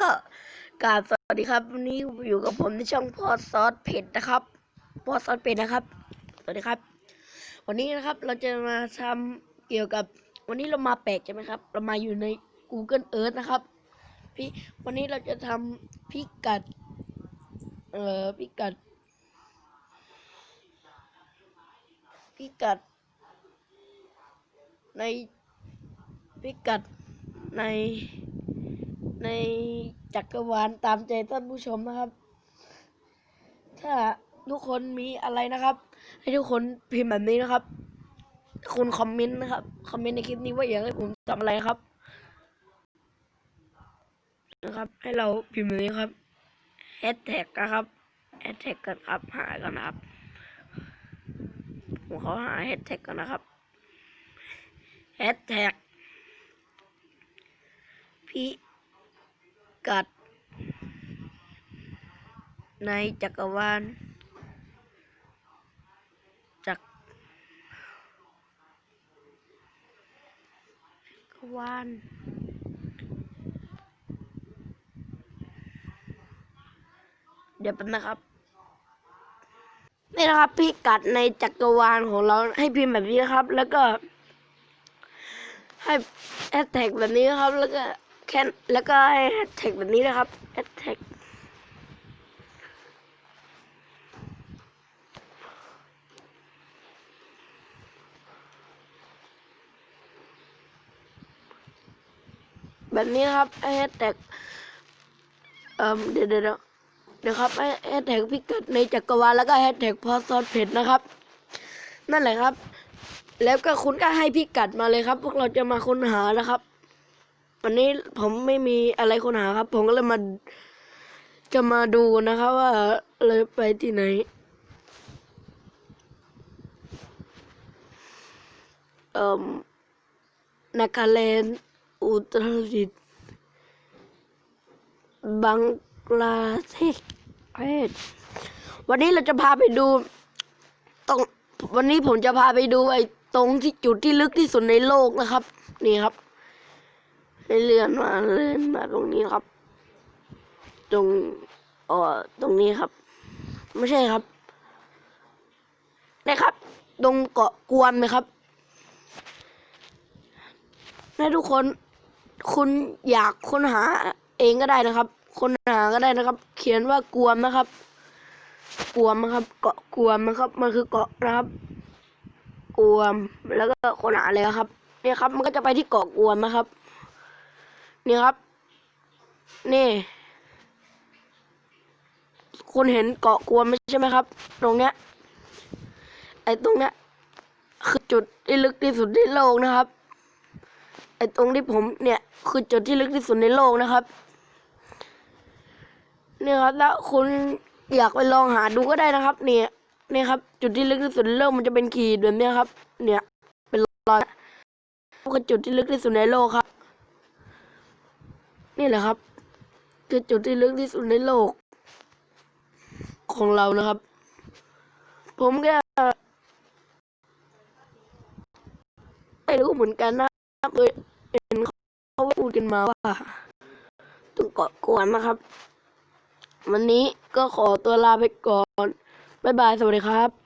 ก็กาบสวัสดีครับวันนี้อยู่กับผมในช่องพอซอสเผ็ดนะครับพอซอสเผ็ดนะครับ สวัสดีครับ วันนี้นะครับเราจะมาทำเกี่ยวกับวันนี้เรามาแปลกใช่ไหมครับ เรามาอยู่ใน Google Earth นะครับ พี่วันนี้เราจะทำพิกัด เอ่อพิกัด พิกัด ในพิกัดใน ในจักรวาลตามใจท่านผู้ชมนะครับ ถ้าทุกคนมีอะไรนะครับ ให้ทุกคนพิมพ์แบบนี้นะครับ คุณคอมเมนต์นะครับ คอมเมนต์ในคลิปนี้ว่าอยากให้ผมทำอะไรครับ นะครับ ให้เราพิมพ์แบบนี้ครับแฮชแท็กนะครับแฮชแท็กกันครับ หากันนะครับ ผมขอหาแฮชแท็กกันนะครับแฮชแท็กพิ กัด ในจักรวาลจักรวาลเดี๋ยวแป๊บนะครับ นี่นะครับพิกัดในจักรวาลของเราให้พิมพ์แบบนี้นะครับ แล้วก็ให้แฮชแท็กแบบนี้นะครับ แล้วก็ แค่แล้วก็ให้แฮชแท็กแบบนี้นะครับแฮชแท็กแบบนี้นะครับแฮชแท็กเอ่อเดี๋ยวเดี๋ยวเดี๋ยวเดี๋ยวครับแฮชแท็กพิกัดในจักรวาลแล้วก็แฮชแท็กพอซอสเผ็ดนะครับ นั่นแหละครับ แล้วก็คุณก็ให้พิกัดมาเลยครับ พวกเราจะมาค้นหานะครับ วันนี้ผมไม่มีอะไรค้นหาครับ ผมก็เลยมา จะมาดูนะครับว่าเลยไปที่ไหน เอ่อนาคาแลนด์อุตรดิตถ์บังกลาเทศประเทศวันนี้เราจะพาไปดูตรงวันนี้ผมจะพาไปดูไอ้ตรงที่จุดที่ลึกที่สุดในโลกนะครับ นี่ครับ ให้เลื่อนมาเลื่อนมาตรงนี้ครับ ตรงอ่อตรงนี้ครับ ไม่ใช่ครับนี่ครับ ตรงเกาะกวมนะครับให้ทุกคนคุณอยากค้นหาเองก็ได้นะครับ ค้นหาก็ได้นะครับ เขียนว่ากวมนะครับ กวมนะครับ เกาะกวมนะครับ มันคือเกาะนะครับ กวมแล้วก็ค้นหาเลยครับเนี่ยครับ มันก็จะไปที่เกาะกวมนะครับ นี่ครับ นี่ คุณเห็นเกาะกวนไมใช่ไหมครับ ตรงเนี้ย ไอ้ตรงเนี้ย คือจุดที่ลึกที่สุดในโลกนะครับ ไอ้ตรงที่ผมเนี่ย คือจุดที่ลึกที่สุดในโลกนะครับ เนี่ยครับแล้วคุณอยากไปลองหาดูก็ได้นะครับ เนี่ยเนี่ยครับ จุดที่ลึกที่สุดในโลกมันจะเป็นขีดแบบนี้ครับ เนี่ย เป็นรอยคือจุดที่ลึกที่สุดในโลกครับ นี่แหละครับ คือจุดที่ลึกที่สุดในโลก ของเรานะครับ ผมก็ไม่รู้เหมือนกันนะครับเลยเห็นเขาพูดกันมาว่าต้องเกาะกวนนะครับ วันนี้ก็ขอตัวลาไปก่อน บ๊ายบาย สวัสดีครับ